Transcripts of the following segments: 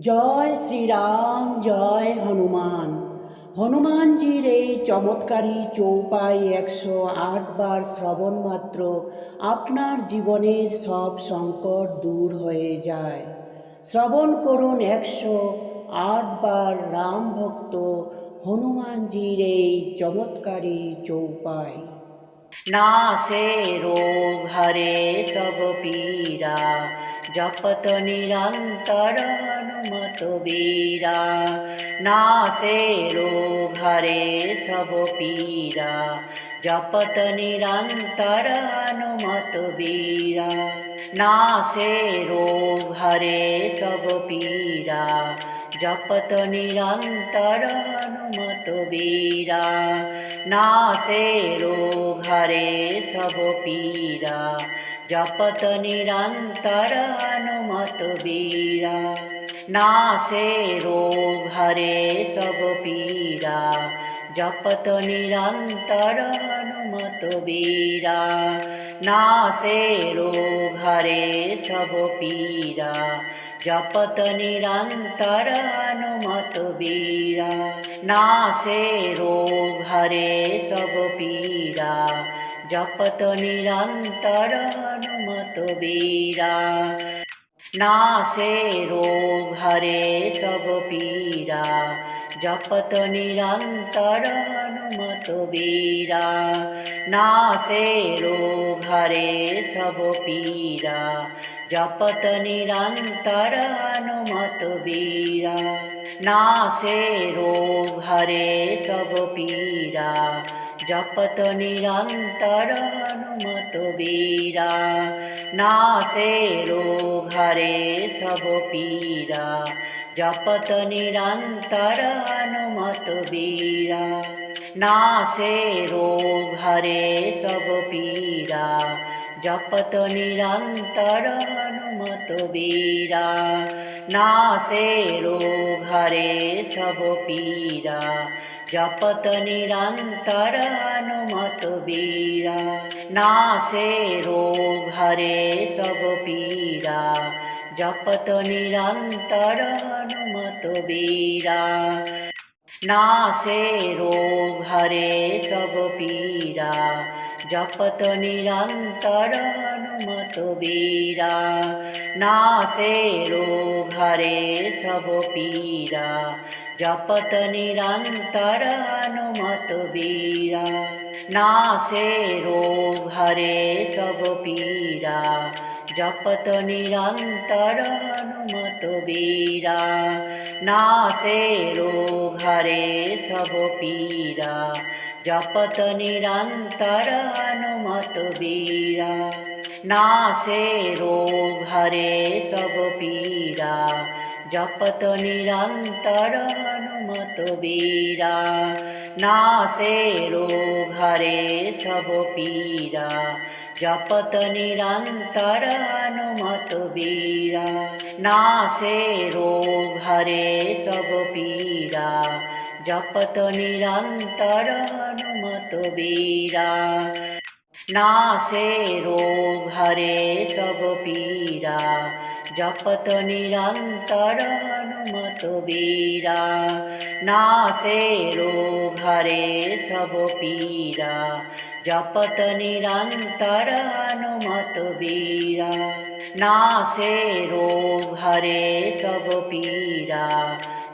জয় শ্রীরাম, জয় হনুমান। হনুমানজির এই চমৎকারী চৌপাই একশো আট বার শ্রবণ মাত্র আপনার জীবনের সব সংকট দূর হয়ে যায়। শ্রবণ করুন একশো আট বার রাম ভক্ত হনুমানজির এই চমৎকারী চৌপাই। নাশে রোগ হরে সব পীরা জপত নিরন্তর হনুমত বীরা, নাশে রোগ হরে সব পীরা। জপত নিরন্তর হনুমত বীরা, নাশে রোগ হরে সব পীরা। জপত নিরন্তর হনুমত বীরা নাশে রোগ হরে সব পীরা জপত নিরন্তর হনুমত বীরা নাশে রোগ হরে সব পীরা জপত নিরন্তর হনুমত বীরা নাশে রোগ হরে সব পীরা জপত নিরন্তর হনুমত বীরা নাশে রোগ হরে সব পীরা জপত নিরন্তর হনুমত বীরা নাশে রোগ হরে সব পীরা জপত নিরন্তর হনুমত বীরা নাশে রোগ হরে নিরন্তর হনুমত বীরা নাশে রোগ হরে সব পীরা জপত নিরন্তর হনুমত বীরা নাশে রোগ হরে সব পীরা জপত নিরন্তর হনুমত বীরা নাশে রোগ হরে সব পীরা জপত নিরন্তর হনুমত বীরা নাশে রোগ হরে সব পীরা। জপত নিরন্তর হনুমত বীরা নাশে রোগ হরে সব পীরা। জপত নিরন্তর হনুমত বীরা নাশে রোগ হরে সব পীরা। জপত নিরন্তর হনুমত বীরা নাশে রোগ হরে সব পীরা। জপত নিরন্তর হনুমত বীরা নাশে রোগ হরে সব পীরা। জপত নিরন্তর হনুমত বীরা নাশে রোগ হরে সব পীরা। জপত নিরন্তর হনুমত বীরা, নাশে রোগ হরে সব পীরা। জপত নিরন্তর হনুমত বীরা, নাশে রোগ হরে সব পীরা। জপত নিরন্তর হনুমত বীরা, নাশে রোগ হরে সব পীরা। জপত নিরন্তর হনুমত বীরা। নাশে রোগ হরে সব পীরা জপত নিরন্তর হনুমত বীরা। নাশে রোগ হরে সব পীরা জপত নিরন্তর হনুমত বীরা। নাশে রোগ হরে সব পীরা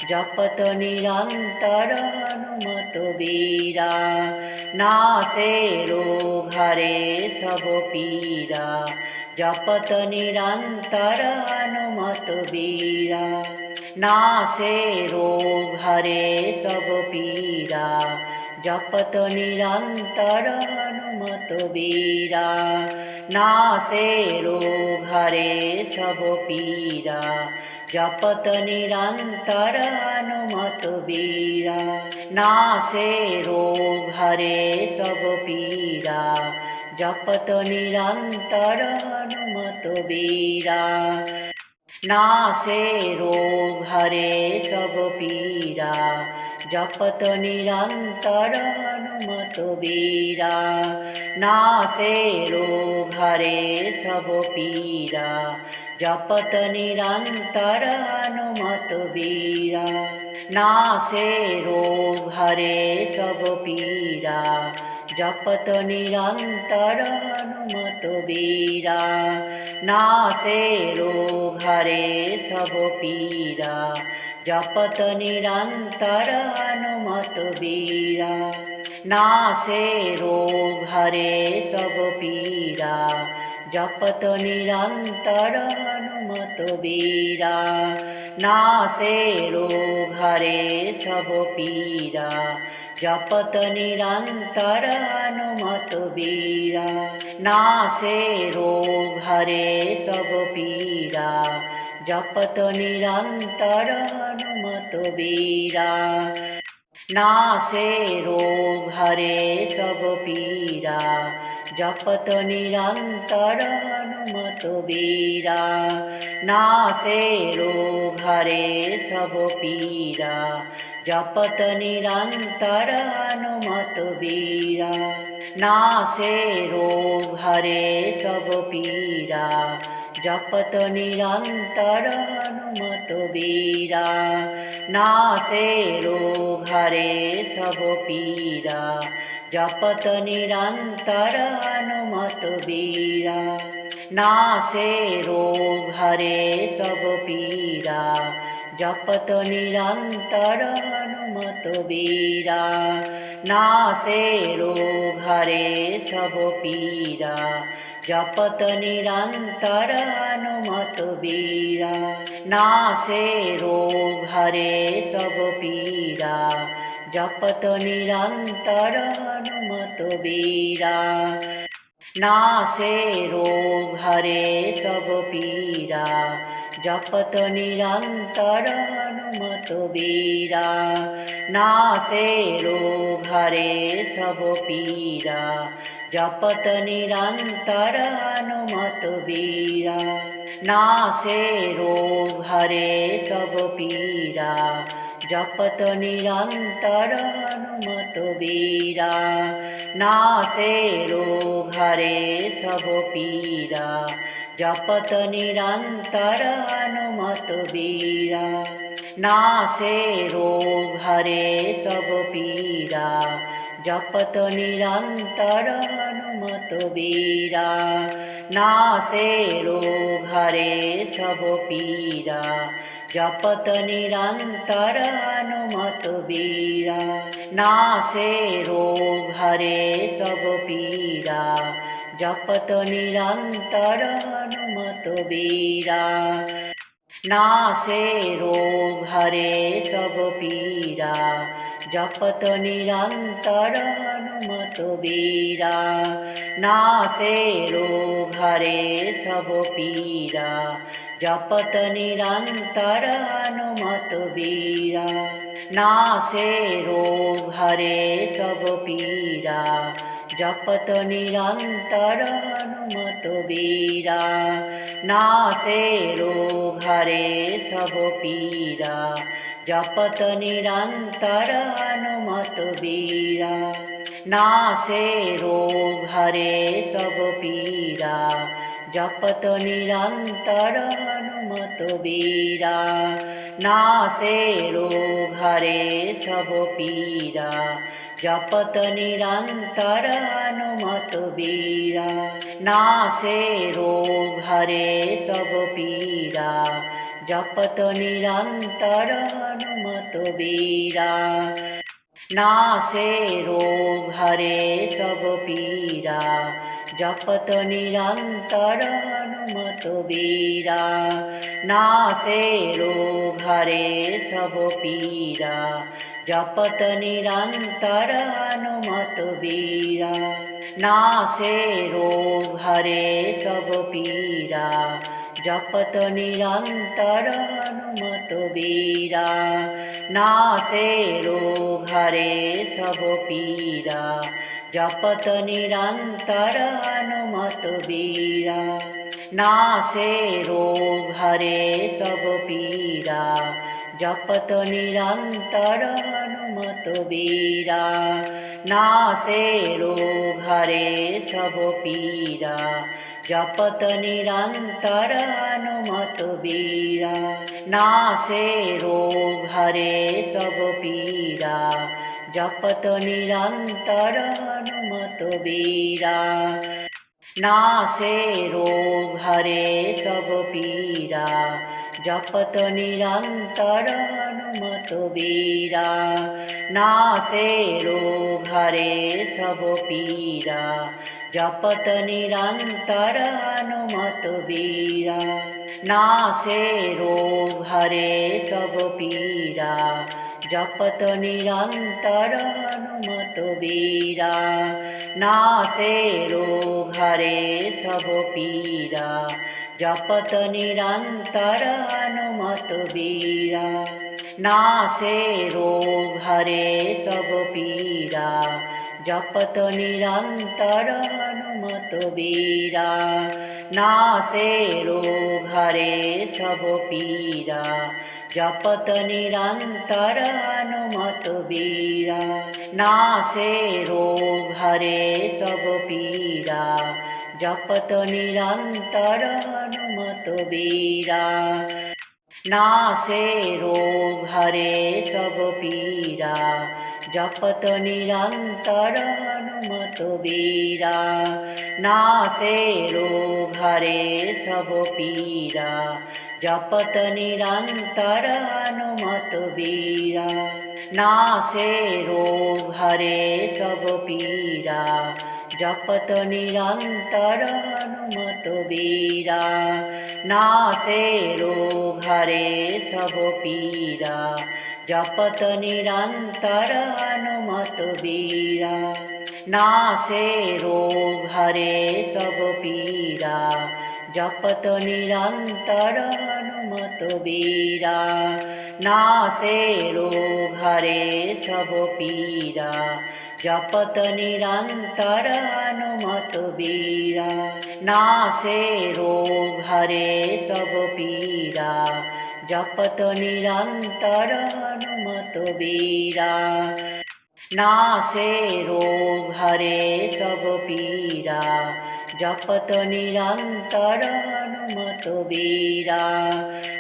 জপত নিরন্তর হনুমত বীরা নাশে রোগ হরে সব পীরা জপত নিরন্তর হনুমত বীরা নাশে রোগ হরে সব পীরা জপত নিরন্তর হনুমত বীরা নাশে রোগ হরে সব পীরা জপত নিরন্তর হনুমত বীরা নাশে রোগ হরে সব পীরা জপত নিরন্তর হনুমত বীরা নাশে রোগ হরে সব পীরা জপত নিরন্তর হনুমত বীরা নাশে রোগ হরে সব পীরা जपत निरंतर हनुमत बीरा नासे रोग हरे सब पीरा जपत निरंतर हनुमत बीरा नासे रोग हरे सब पीरा जपत निरंतर हनुमत बीरा नासे रोग हरे सब पीरा জপত নিরন্তর হনুমত বীরা না রোগ ঘরে সব পীরা। জপত নিরন্তর হনুমত বীরা না রোগ ঘরে সব পীরা। জপত নিরন্তর হনুমত বীরা না রোগ ঘরে সব পীরা। জপত নিরন্তর হনুমত বীরা নাশে রোগ হরে সব পীরা। জপত নিরন্তর হনুমত বীরা নাশে রোগ হরে সব পীরা। জপত নিরন্তর হনুমত বীরা নাশে রোগ হরে সব পীরা। जपत निरंतर हनुमत बीरा नासे रोग हरे सब पीरा जपत निरंतर हनुमत बीरा नासे रोग हरे सब पीरा जपत निरंतर हनुमत बीरा नासे रोग हरे सब पीरा জপত নিরন্তর হনুমত বীরা না সে রোগ হরে সব পীরা জপত নিরন্তর হনুমত বীরা সে রোগ হরে সব পীরা জপত নিরন্তর হনুমত বীরা नासे रोग हरे सब पीरा जपत निरंतर हनुमत बीरा नासे रोग हरे सब पीरा जपत निरंतर हनुमत बीरा नासे रोग हरे सब पीरा जपत निरंतर हनुमत बीरा नासे रोग हरे सब पीरा जपत निरंतर हनुमत बीरा नासे रोग हरे सब पीरा जपत निरंतर हनुमत बीरा नासे रोग हरे सब पीरा জপত নিরন্তর হনুমত বীরা নাশে রোগ হরে সব পীরা। জপত নিরন্তর হনুমত বীরা নাশে রোগ হরে সব পীরা। জপত নিরন্তর হনুমত বীরা নাশে রোগ হরে সব পীরা। जपत निरंतर हनुमत बीरा नासे रोग हरे सब पीरा जपत निरंतर हनुमत बीरा नासे रोग हरे सब पीरा जपत निरंतर हनुमत बीरा नासे रोग हरे सब पीरा জপত নিরন্তর হনুমত বীরা। না সে রোগ হরে সব পীরা জপত নিরন্তর হনুমত বীরা। না সে রোগ হরে সব পীরা জপত নিরন্তর হনুমত বীরা। সে রোগ হরে সব পীরা জপত নিরন্তর হনুমত বীরা নাশে রোগ হরে সব পীরা। জপত নিরন্তর হনুমত বীরা নাশে রোগ হরে সব পীরা। জপত নিরন্তর হনুমত বীরা নাশে রোগ হরে সব পীরা। जपत निरन्तर हनुमत बीरा नासे रोग हरे सब पीरा जपत निरन्तर हनुमत बीरा नासे रोग हरे सब पीरा জপত নিরন্তর হনুমত বীরা নাশে রোগ হরে সব পীরা। জপত নিরন্তর হনুমত বীরা নাশে রোগ হরে সব পীরা। জপত নিরন্তর হনুমত বীরা নাশে রোগ হরে সব পীরা। জপত নিরন্তর হনুমত বীরা। সে রোগ হরে সব পীরা জপত নিরন্তর হনুমত বীরা। সে রোগ হরে সব পীরা জপত নিরন্তর হনুমত বীরা। সে রোগ হরে সব পীরা জপত নিরন্তর হনুমত বীরা। সে রোগ হরে সব পীরা জপত নিরন্তর হনুমত বীরা। সে রোগ হরে সব পীরা জপত নিরন্তর হনুমত বীরা। সে রোগ হরে সব পীরা জপত নিরন্তর হনুমত বীরা নাশে রোগ হরে সব পীরা জপত নিরন্তর হনুমত বীরা নাশে রোগ হরে সব পীরা জপত নিরন্তর হনুমত বীরা নাশে রোগ হরে সব পীরা जपत निरन्तर हनुमत बीरा नासे रोग हरे सब पीरा जपत निरन्तर हनुमत बीरा नासे रोग हरे सब জপত নিরন্তর হনুমত বীরা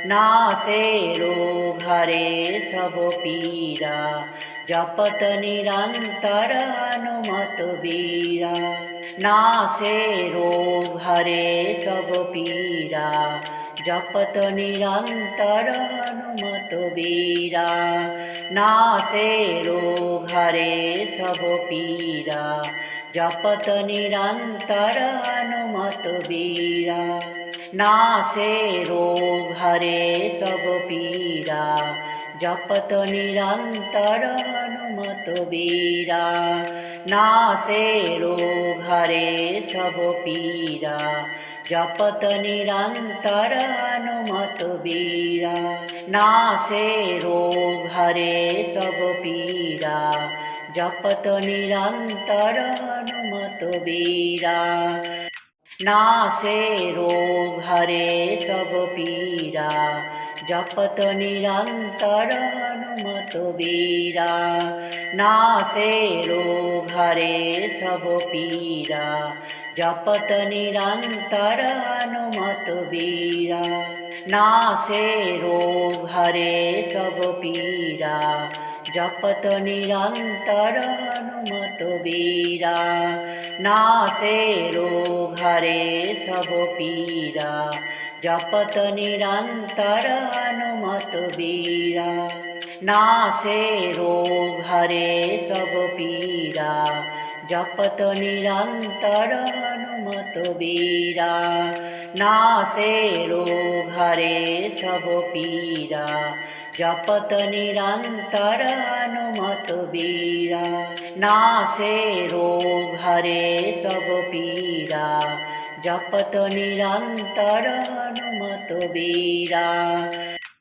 নাশে রোগ ঘরে সব পীরা জপত নিরন্তর হনুমত বীরা নাশে রোগ ঘরে সব পীরা জপত নিরন্তর হনুমত বীরা নাশে রোগ ঘরে সব পীরা जपत निरन्तर हनुमत बीरा नासे रोग हरे सब पीरा जपत निरन्तर हनुमत बीरा नासे रोग हरे सब पीरा जपत निरन्तर हनुमत बीरा नासे रोग हरे सब पीरा জপত নিরন্তর হনুমত বীরা। নাশে রোগ হরে সব পীরা জপত নিরন্তর হনুমত বীরা। নাশে রোগ হরে সব পীরা জপত নিরন্তর হনুমত বীরা। নাশে রোগ হরে সব পীরা জপত নিরন্তর হনুমত বীরা, নাশে রোগ ঘরে সব পীরা। জপত নিরন্তর হনুমত বীরা, নাশে রোগ ঘরে সব পীরা। জপত নিরন্তর হনুমত বীরা, নাশে রোগ ঘরে সব পীরা। जपत निरन्तर हनुमत बीरा नासे रोग हरे सब पीरा जपत निरन्तर हनुमत बीरा